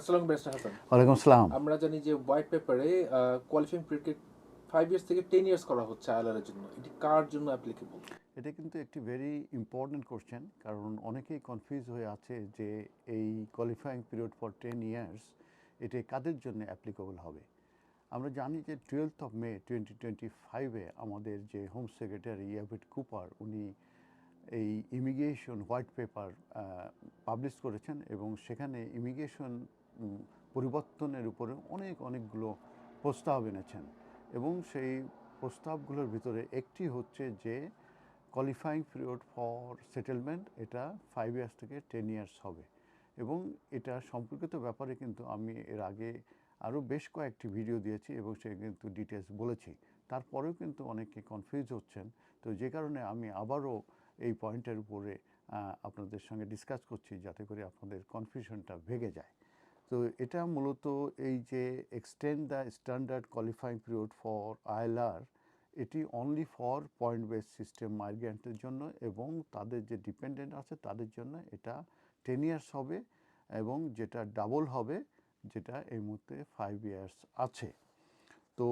আসসালাম ব্যারিস্টার হাসান। ওয়ালাইকুম আসসালাম। আমরা জানি যে হোয়াইট পেপারে কোয়ালিফাইং পিরিয়ড ফাইভ ইয়ার্স থেকে টেন ইয়ার্স করা হচ্ছে আইএলআর জন্য। এটি কার জন্য অ্যাপ্লিকেবল এটা কিন্তু একটি ভেরি ইম্পর্ট্যান্ট কোশ্চেন কারণ অনেকেই কনফিউজ হয়ে আছে যে এই qualifying period for ten years এটা কাদের জন্য অ্যাপ্লিকেবল হবে? আমরা জানি যে twelfth of May twenty twenty ফাইভে আমাদের যে হোম সেক্রেটারি ইয়াভিড কুপার উনি এই ইমিগ্রেশন হোয়াইট পেপার পাবলিশ করেছেন এবং সেখানে ইমিগ্রেশন পরিবর্তনের উপরে অনেক অনেকগুলো প্রস্তাব এনেছেন এবং সেই প্রস্তাবগুলোর ভিতরে একটি হচ্ছে যে কোয়ালিফাইং পিরিয়ড ফর সেটেলমেন্ট এটা ফাইভ ইয়ার্স থেকে টেন ইয়ার্স হবে এবং এটা সম্পর্কিত ব্যাপারে কিন্তু আমি এর আগে আরও বেশ কয়েকটি ভিডিও দিয়েছি এবং সে কিন্তু ডিটেলস বলেছি। তারপরেও কিন্তু অনেকে কনফিউজ হচ্ছেন। তো যে কারণে আমি আবারও এই পয়েন্টের উপরে আপনাদের সঙ্গে ডিসকাস করছি যাতে করে আপনাদের কনফিউশনটা ভেঙে যায়। তো এটা মূলত এই যে extend the standard qualifying period for ILR এটি only for point base system মাইগ্রেন্টের জন্য এবং তাদের যে ডিপেন্ডেন্ট আছে তাদের জন্য এটা টেন ইয়ার্স হবে এবং যেটা ডাবল হবে যেটা এই মুহূর্তে ফাইভ ইয়ার্স আছে। তো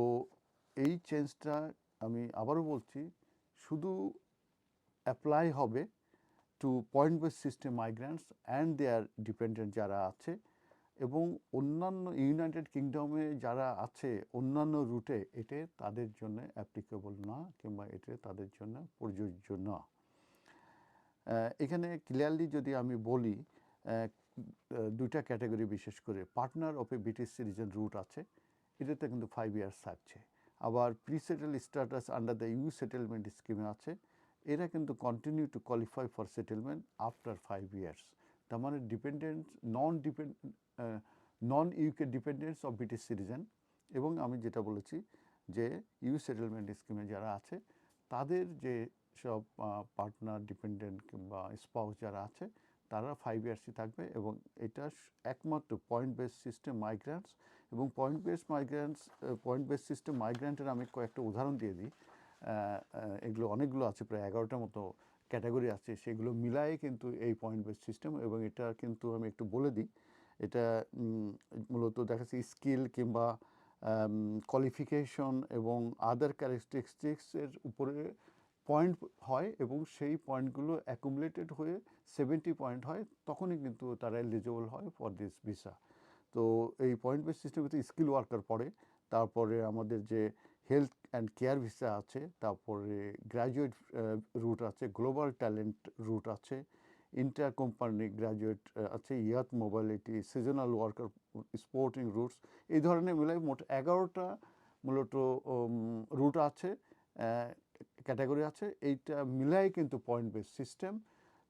এই চেঞ্জটা আমি আবারও বলছি, শুধু অ্যাপ্লাই হবে to point base system migrants and their dependent যারা আছে এবং অন্যান্য ইউনাইটেড কিংডমে যারা আছে, অন্যান্য রুটে, এতে তাদের জন্য অ্যাপ্লিকেবল না কিংবা এতে তাদের জন্য প্রযোজ্য না। এখানে ক্লিয়ারলি যদি আমি বলি দুইটা ক্যাটাগরি বিশেষ করে partner of a British citizen route আছে, এটাতে কিন্তু ফাইভ ইয়ার্স থাকছে। আবার pre settle status under the EU settlement স্কিমে আছে, এরা কিন্তু continue to qualify for settlement after five years তার মানে dependent non depend non UK dependents of British citizen এবং আমি যেটা বলেছি যে ইউ সেটেলমেন্ট স্কিমে যারা আছে, তাদের যে সব পার্টনার ডিপেন্ডেন্ট কিংবা স্পাউস যারা আছে, তারা ফাইভ ইয়ার্সই থাকবে এবং এটা একমাত্র পয়েন্ট বেস সিস্টেম মাইগ্রেন্টস এবং point base migrants point base system মাইগ্রেন্টের আমি কয়েকটা উদাহরণ দিয়ে দিই। এগুলো অনেকগুলো আছে, প্রায় এগারোটার মতো ক্যাটাগরি আছে, সেগুলো মিলাই কিন্তু এই পয়েন্ট বেস সিস্টেম এবং এটা কিন্তু আমি একটু বলে দিই। এটা মূলত দেখা স্কিল কিংবা কোয়ালিফিকেশন এবং আদার ক্যারেক্টারিস্টিক্সের উপরে পয়েন্ট হয় এবং সেই পয়েন্টগুলো অ্যাকুমুলেটেড হয়ে সেভেন্টি পয়েন্ট হয়, তখনই কিন্তু তারা এলিজিবল হয় ফর দিস ভিসা তো এই পয়েন্ট বেস সিস্টেমে স্কিল ওয়ার্কার পড়ে তারপরে আমাদের যে হেলথ অ্যান্ড কেয়ার ভিসা আছে, তারপরে গ্র্যাজুয়েট রুট আছে গ্লোবাল ট্যালেন্ট রুট আছে ইন্টার কোম্পানি গ্র্যাজুয়েট আছে youth mobility seasonal worker sporting routes এই ধরনের মিলাই মোট এগারোটা মূলত রুট আছে ক্যাটাগরি আছে। এইটা মিলাই কিন্তু পয়েন্ট বেস সিস্টেম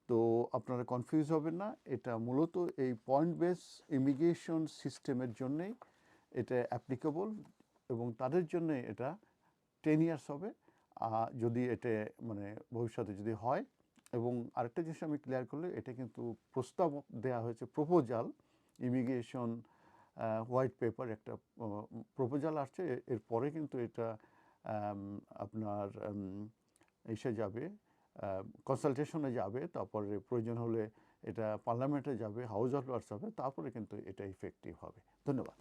তো আপনারা কনফিউজ হবেন না, এটা মূলত এই পয়েন্ট বেস ইমিগ্রেশন সিস্টেমের জন্যেই এটা অ্যাপ্লিকেবল এবং তাদের জন্য এটা টেন ইয়ার্স হবে। যদি এটা মানে ভবিষ্যতে যদি হয় এবং আরেকটা জিনিস আমি ক্লিয়ার করলে, এটা কিন্তু প্রস্তাব দেওয়া হয়েছে প্রপোজাল ইমিগ্রেশন হোয়াইট পেপার একটা প্রপোজাল আসছে। এরপরে কিন্তু এটা আপনার এসে যাবে কনসালটেশনে যাবে, তারপরে প্রয়োজন হলে এটা পার্লামেন্টে যাবে হাউস অফ লর্ডস হবে, তারপরে কিন্তু এটা ইফেক্টিভ হবে। ধন্যবাদ।